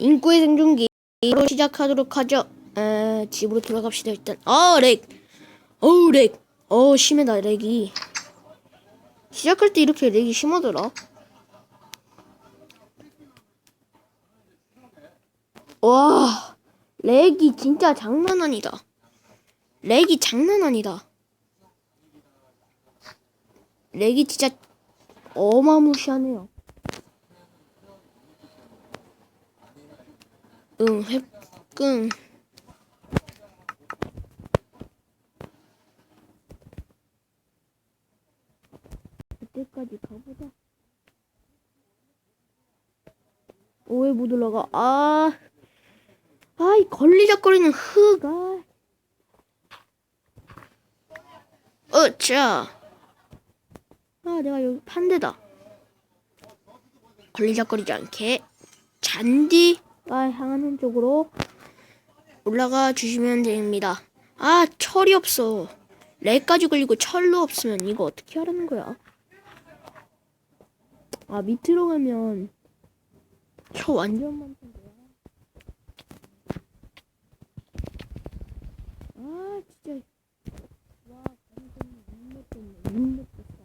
인구의 생존기로 시작하도록 하죠. 에, 집으로 돌아갑시다 일단. 아 렉. 어우 렉. 어 심해다 렉이. 시작할 때 이렇게 렉이 심하더라. 와 렉이 진짜 장난 아니다. 렉이 장난 아니다. 렉이 진짜 어마무시하네요. 응, 회, 끙. 그때까지 가보자. 어, 왜못 올라가? 아, 아, 이 걸리적거리는 흙, 아. 어, 자. 아, 내가 여기 판대다. 걸리적거리지 않게 잔디가 향하는 쪽으로 올라가 주시면 됩니다. 아, 철이 없어. 렉까지 걸리고 철로 없으면 이거 어떻게 하라는 거야? 아, 밑으로 가면 철 완전 많던데. 아, 진짜. 와, 완전 눈물 떴네. 눈물 떴어.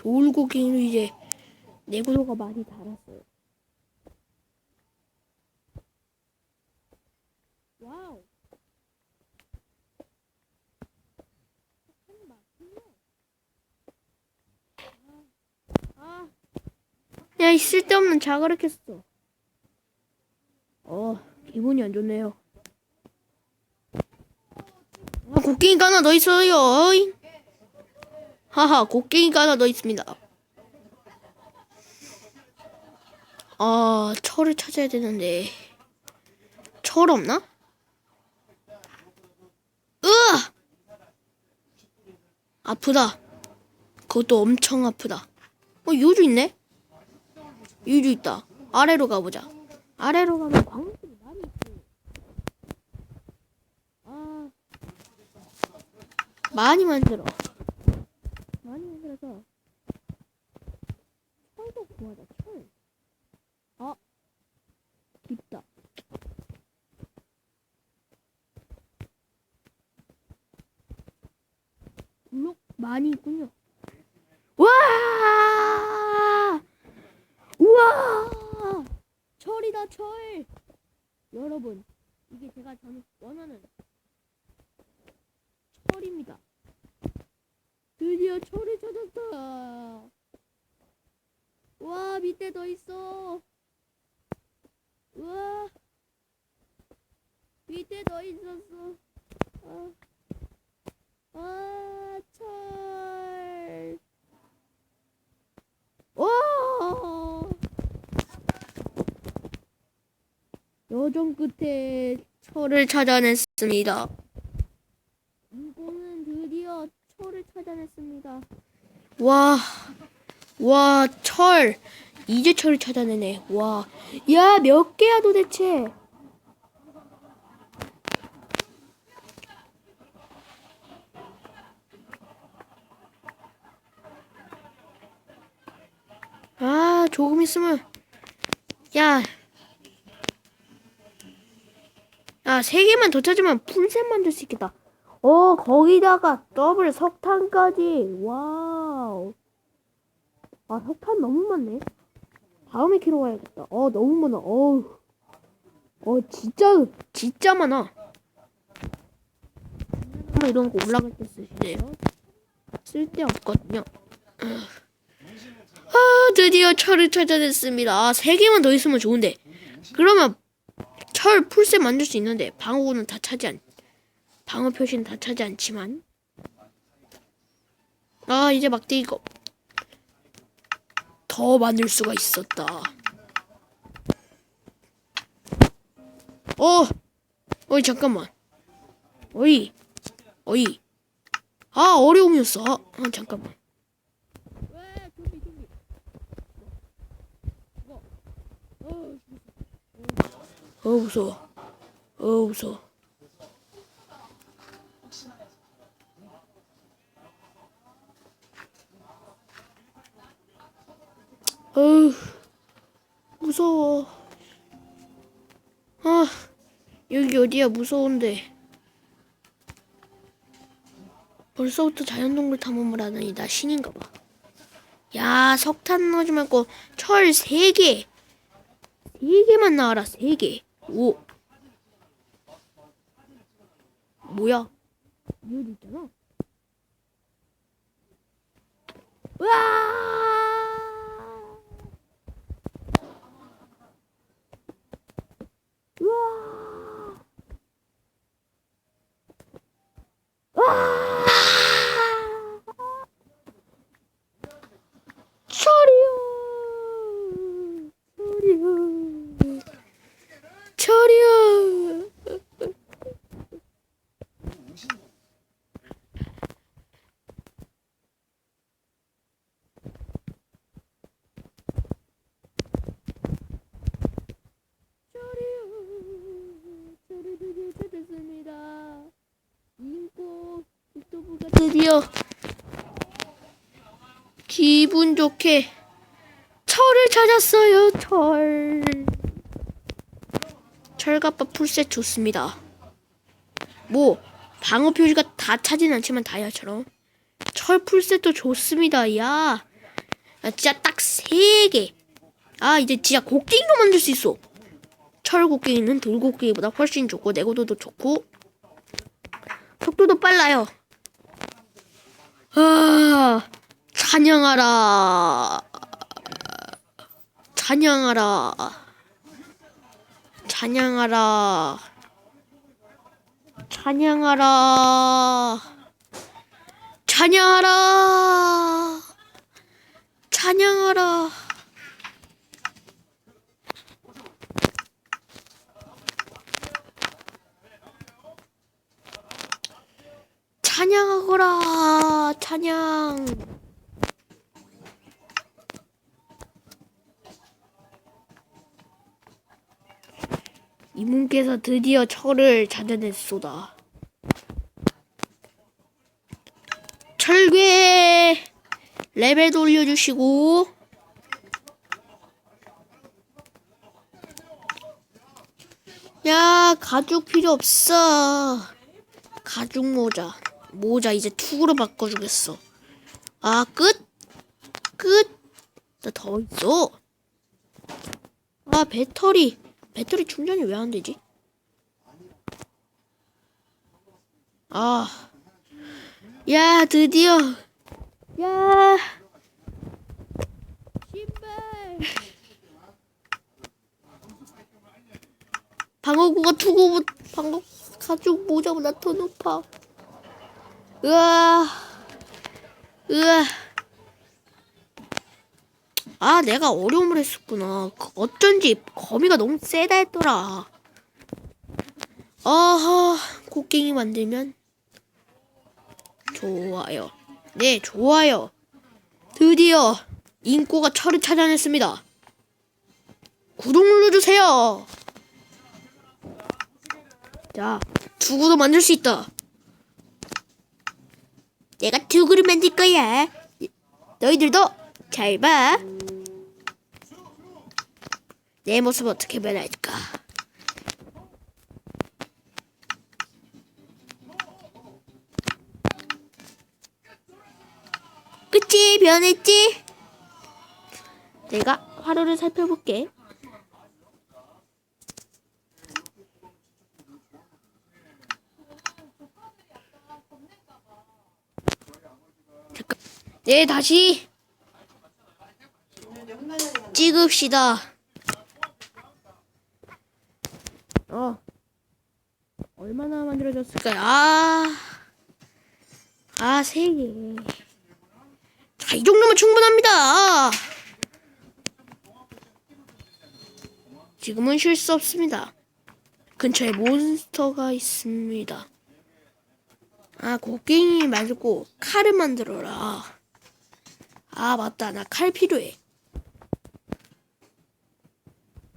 돌고기로 이제 내구도가 많이 달았어요. 와우. 아. 야, 이 쓸데없는 자가를 했어. 어, 기분이 안 좋네요. 아, 곡괭이가 하나 더 있어요. 어이. 하하, 곡괭이가 하나 더 있습니다. 아, 철을 찾아야 되는데. 철 없나? 으아! 아프다. 그것도 엄청 아프다. 어, 유주 있네? 유주 있다. 아래로 가보자. 아래로 가면 광물이 많이 있지. 아, 많이 만들어. 만들어서 철도 구하자 철. 아 깊다. 블록 많이 있군요. 와! 우와! 철이다 철. 여러분 이게 제가 저는 원하는 철입니다. 드디어 철을 찾았다. 와 밑에 더 있어. 우와 밑에 더 있었어. 아, 아 철. 와. 여정 끝에 철을 찾아냈습니다. 인공은 드디어 철을 찾아냈습니다. 와, 와, 철. 이제 철을 찾아내네. 와, 야, 몇 개야 도대체? 아, 조금 있으면, 야, 야, 세 개만 더 찾으면 풀셋 만들 수 있겠다. 어, 거기다가 더블 석탄까지. 와우. 아, 석탄 너무 많네. 다음에 키로 가야겠다. 어, 너무 많아. 어우. 어, 진짜, 진짜 많아. 한번 이런 거 올라갈 때 쓰시네요. 쓸데 없거든요. 아, 드디어 철을 찾아냈습니다. 아, 세 개만 더 있으면 좋은데. 그러면 철 풀셋 만들 수 있는데 방어구는 다 차지 않 방어 표시는 다 차지 않지만 아 이제 막대기가 더 만들 수가 있었다. 어 어이 잠깐만. 어이 어이. 아 어려움이었어 아, 아 잠깐만. 어 무서워. 어 무서워. 어휴, 무서워. 아, 여기 어디야, 무서운데. 벌써부터 자연동굴 탐험을 하다니, 나 신인가 봐. 야, 석탄 넣지 말고, 철 세개세개만 나와라, 세개 오. 뭐야? 여기 있잖아. 으아! 우와! 와! 철이요! 철이요! 철이요! 철이요! 철을 드디어 찾았습니다. 인고 유튜브가 드디어 기분 좋게 철을 찾았어요. 철. 철갑바 풀셋 좋습니다. 뭐 방어 표시가 다 차진 않지만 다이아처럼 철 풀셋도 좋습니다. 야, 아, 진짜 딱 세 개. 아 이제 진짜 곡괭이로 만들 수 있어. 철 곡괭이는 돌 곡괭이보다 훨씬 좋고 내구도도 좋고 속도도 빨라요. 아, 찬양하라. 찬양하라. 찬양하라. 찬양하라. 찬양하라. 찬양하라. 찬양하거라. 찬양. 이분께서 드디어 철을 찾아냈소다. 철괴 레벨도 올려주시고 야 가죽 필요 없어 가죽 모자 모자 이제 투구로 바꿔주겠어 아 끝? 끝? 나 더 있어 아 배터리 배터리 충전이 왜 안 되지? 아, 야 드디어, 야, 신발, 방어구가 투구 방어 가죽 모자보다 더 높아. 으아, 으아. 아, 내가 어려움을 했었구나. 그 어쩐지 거미가 너무 세다 했더라. 아하, 곡괭이 만들면 좋아요. 네, 좋아요. 드디어 인꼬가 철을 찾아냈습니다. 구독 눌러주세요. 자, 두구도 만들 수 있다. 내가 두구를 만들 거야. 너희들도 잘 봐. 내 모습 어떻게 변할까? 그치 변했지? 내가 화로를 살펴볼게. 잠깐. 네 다시 찍읍시다. 어. 얼마나 만들어졌을까요? 아. 아, 세 개. 자, 이 정도면 충분합니다. 지금은 쉴 수 없습니다. 근처에 몬스터가 있습니다. 아, 곡괭이 말고 칼을 만들어라. 아, 맞다. 나 칼 필요해.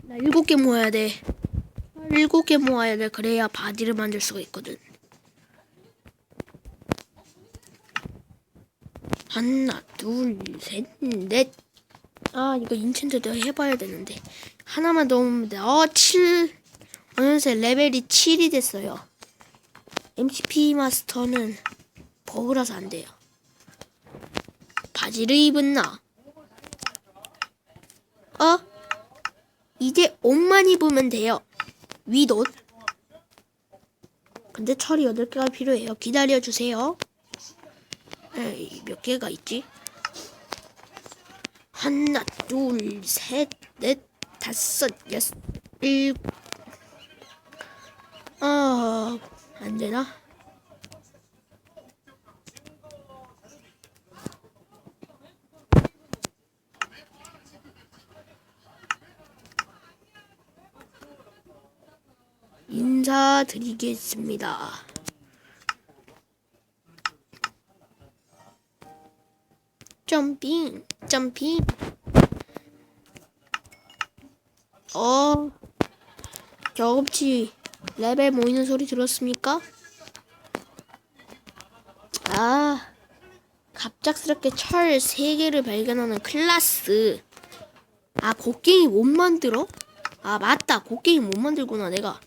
나 일곱 개 모아야 돼. 일곱 개 모아야 돼. 그래야 바디를 만들 수가 있거든. 하나, 둘, 셋, 넷. 아 이거 인챈트도 해봐야 되는데 하나만 더 오면 돼. 어 7. 어느새 레벨이 7이 됐어요. MCP 마스터는 버그라서 안 돼요. 바지를 입은 나. 어? 이제 옷만 입으면 돼요. 윗옷. 근데 철이 8개가 필요해요. 기다려주세요. 에이, 몇 개가 있지? 하나, 둘, 셋, 넷, 다섯, 여섯, 일곱. 아, 안 되나? 인사드리겠습니다. 점핑, 점핑. 어, 경험치 레벨 모이는 소리 들었습니까? 아, 갑작스럽게 철 3개를 발견하는 클라스. 아, 곡괭이 못 만들어? 아, 맞다. 곡괭이 못 만들구나, 내가.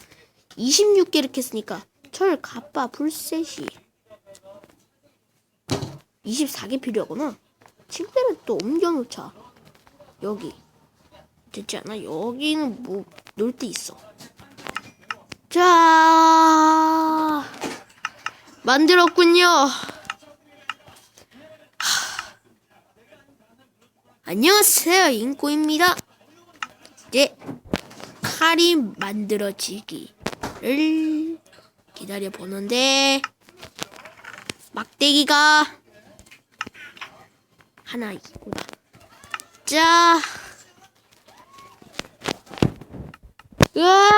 26개를 캤으니까 철 갑바 풀셋이 24개 필요하구나. 침대를 또 옮겨놓자. 여기. 됐지 않아? 여기는 뭐, 놀 데 있어. 자, 만들었군요. 하. 안녕하세요, 인꼬입니다. 이제 칼이 만들어지기 를 기다려 보는데 막대기가 하나 있구나. 자, 으아,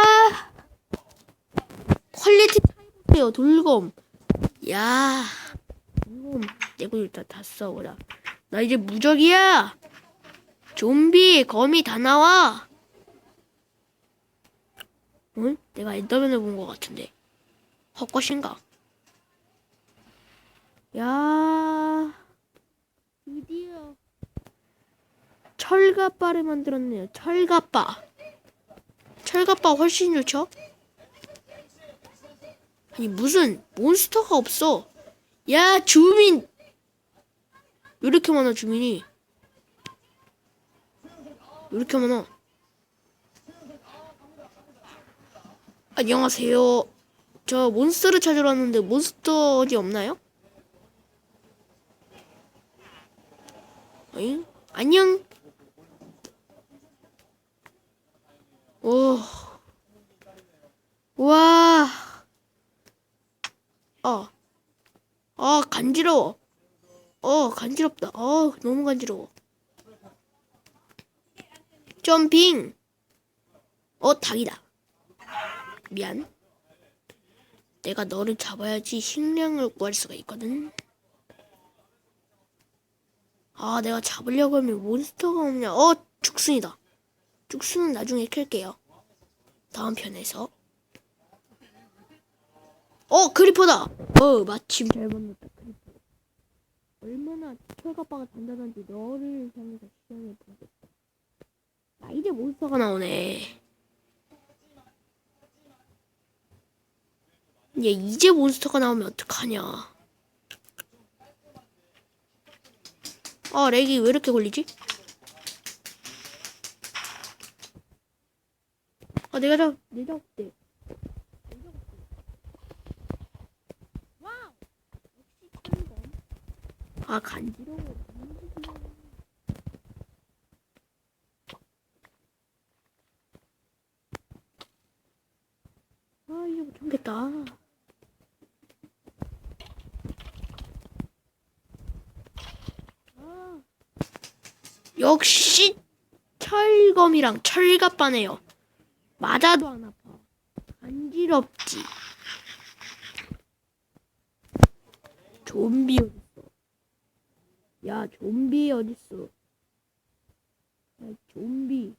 퀄리티 차이보세요, 돌검. 야, 돌검 내고 일단 다 써보라. 나 이제 무적이야. 좀비, 거미 다 나와. 응? 내가 엔더맨을 본 것 같은데. 헛것인가? 야, 드디어 철갑바를 만들었네요. 철갑바. 철갑바 훨씬 좋죠? 아니 무슨 몬스터가 없어. 야 주민. 왜 이렇게 많아 주민이? 왜 이렇게 많아? 안녕하세요. 저 몬스터를 찾으러 왔는데 몬스터 어디 없나요? 어잉? 안녕. 오. 와. 어. 아, 간지러워. 어, 간지럽다. 어, 너무 간지러워. 점핑. 어, 닭이다. 미안. 내가 너를 잡아야지 식량을 구할 수가 있거든. 아, 내가 잡으려고 하면 몬스터가 없냐. 어, 죽순이다. 죽순은 나중에 캘게요. 다음 편에서. 어, 크리퍼다. 어, 마침 잘 만났다, 크리퍼. 얼마나 철갑바가 단단한지 너를 향해서 시험해 보겠다. 아, 이제 몬스터가 나오네. 얘 이제 몬스터가 나오면 어떡하냐. 아, 렉이 왜 이렇게 걸리지? 아, 내가 잡, 내가 잡대. 아, 간지러워. 아, 이제 못 참겠다. 아. 역시 철검이랑 철갑바네요. 맞아도 안 아파. 간지럽지. 좀비 어딨어? 야, 좀비 어딨어? 야, 좀비.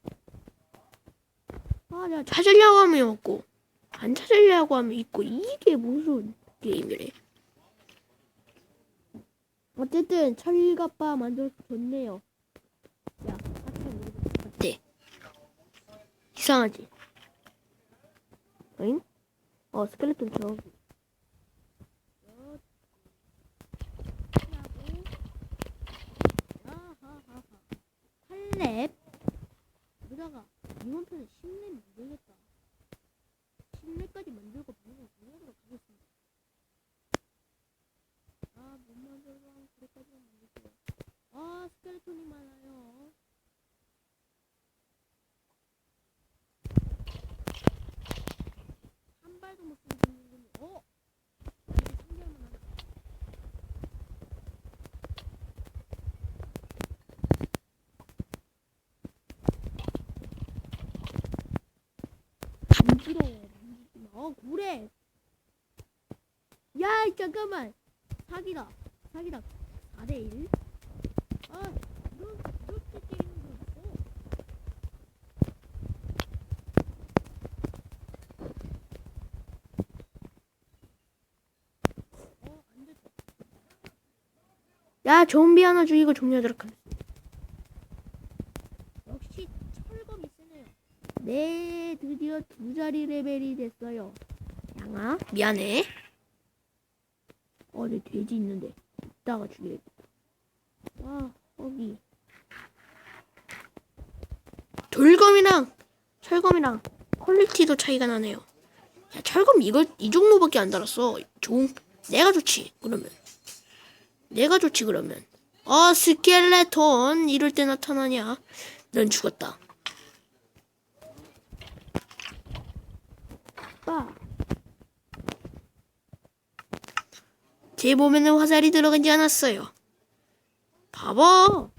아, 내가 찾으려고 하면 없고, 안 찾으려고 하면 있고, 이게 무슨 게임이래. 어쨌든 철갑바 만들어서 좋네요. 야, 이상하지? 어잉? 어, 스켈레톤 저기. 하하하하. 팔렙. 그러다가 이번 편에 10렙 만들겠다. 10렙까지 만들고 방송 진행하도록 하겠습니다. 아, 못 만들고 그래까지만 만들게요. 아, 스켈레톤이 많아요. 한 발도 못 쓰는 분, 어? 나 이제 신기하면 하다. 간지러워, 만지지 마. 어, 그래. 야, 잠깐만. 사기다. 사기다. 4대1. 아, 이렇게 때리는 거 있어. 어, 안 됐다. 야, 좀비 하나 죽이고 종료하도록. 역시 철검이 세네요. 네, 드디어 두 자리 레벨이. 양아, 미안해. 어, 내 돼지 있는데. 이따가 죽여야겠다. 와, 거기. 돌검이랑 철검이랑 퀄리티도 차이가 나네요. 야, 철검 이걸 이 정도밖에 안 달았어. 좋은 내가 좋지. 그러면 내가 좋지 그러면. 아 스켈레톤 이럴 때 나타나냐? 넌 죽었다. 제 몸에는 화살이 들어가지 않았어요. 봐봐.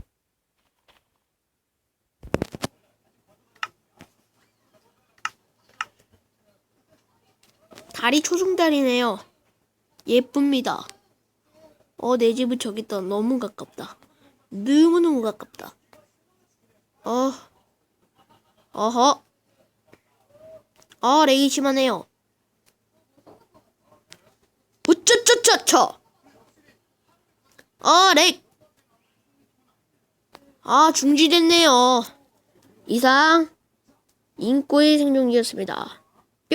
달이 초중달이네요. 예쁩니다. 어, 내 집은 저기 있다. 너무 가깝다. 너무너무 가깝다. 어, 어허. 아, 렉이 심하네요. 우쩌쩌쩌쩌. 아, 렉. 아, 중지됐네요. 이상, 인꼬의 생존기였습니다.